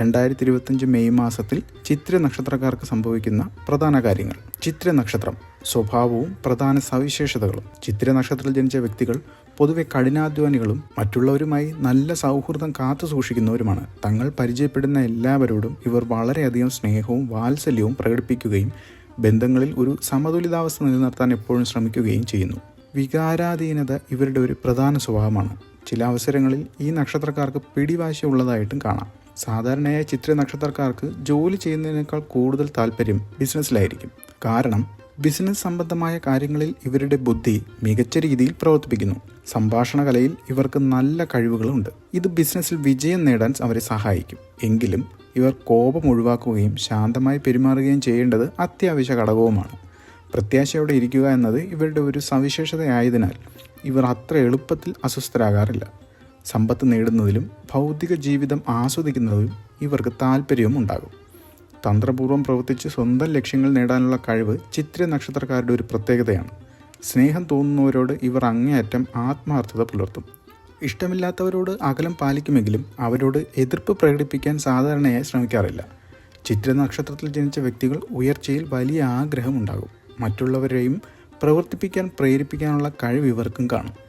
രണ്ടായിരത്തി ഇരുപത്തഞ്ച് മെയ് മാസത്തിൽ ചിത്ര നക്ഷത്രക്കാർക്ക് സംഭവിക്കുന്ന പ്രധാന കാര്യങ്ങൾ. ചിത്ര നക്ഷത്രം സ്വഭാവവും പ്രധാന സവിശേഷതകളും. ചിത്ര നക്ഷത്രത്തിൽ ജനിച്ച വ്യക്തികൾ പൊതുവെ കഠിനാധ്വാനികളും മറ്റുള്ളവരുമായി നല്ല സൗഹൃദം കാത്തു സൂക്ഷിക്കുന്നവരുമാണ്. തങ്ങൾ പരിചയപ്പെടുന്ന എല്ലാവരോടും ഇവർ വളരെയധികം സ്നേഹവും വാത്സല്യവും പ്രകടിപ്പിക്കുകയും ബന്ധങ്ങളിൽ ഒരു സമതുലിതാവസ്ഥ നിലനിർത്താൻ എപ്പോഴും ശ്രമിക്കുകയും ചെയ്യുന്നു. വികാരാധീനത ഇവരുടെ ഒരു പ്രധാന സ്വഭാവമാണ്. ചില അവസരങ്ങളിൽ ഈ നക്ഷത്രക്കാർക്ക് പിടിവാശി ഉള്ളതായിട്ടും കാണാം. സാധാരണയായി ചിത്ര നക്ഷത്രക്കാർക്ക് ജോലി ചെയ്യുന്നതിനേക്കാൾ കൂടുതൽ താല്പര്യം ബിസിനസ്സിലായിരിക്കും. കാരണം ബിസിനസ് സംബന്ധമായ കാര്യങ്ങളിൽ ഇവരുടെ ബുദ്ധി മികച്ച രീതിയിൽ പ്രവർത്തിപ്പിക്കുന്നു. സംഭാഷണ കലയിൽ ഇവർക്ക് നല്ല കഴിവുകളുണ്ട്. ഇത് ബിസിനസ്സിൽ വിജയം നേടാൻ അവരെ സഹായിക്കും. എങ്കിലും ഇവർ കോപം ഒഴിവാക്കുകയും ശാന്തമായി പെരുമാറുകയും ചെയ്യേണ്ടത് അത്യാവശ്യ ഘടകവുമാണ്. പ്രത്യാശയോടെ ഇരിക്കുക എന്നത് ഇവരുടെ ഒരു സവിശേഷതയായതിനാൽ ഇവർ അത്ര എളുപ്പത്തിൽ അസ്വസ്ഥരാകാറില്ല. സമ്പത്ത് നേടുന്നതിലും ഭൗതിക ജീവിതം ആസ്വദിക്കുന്നതിലും ഇവർക്ക് താല്പര്യവും ഉണ്ടാകും തന്ത്രപൂർവം പ്രവർത്തിച്ച് സ്വന്തം ലക്ഷ്യങ്ങൾ നേടാനുള്ള കഴിവ് ചിത്ര നക്ഷത്രക്കാരുടെ ഒരു പ്രത്യേകതയാണ്. സ്നേഹം തോന്നുന്നവരോട് ഇവർ അങ്ങേയറ്റം ആത്മാർത്ഥത പുലർത്തും. ഇഷ്ടമില്ലാത്തവരോട് അകലം പാലിക്കുമെങ്കിലും അവരോട് എതിർപ്പ് പ്രകടിപ്പിക്കാൻ സാധാരണയായി ശ്രമിക്കാറില്ല. ചിത്ര നക്ഷത്രത്തിൽ ജനിച്ച വ്യക്തികൾ ഉയർച്ചയിൽ വലിയ ആഗ്രഹമുണ്ടാകും. മറ്റുള്ളവരെയും പ്രവർത്തിപ്പിക്കാൻ പ്രേരിപ്പിക്കാനുള്ള കഴിവ് ഇവർക്കും കാണും.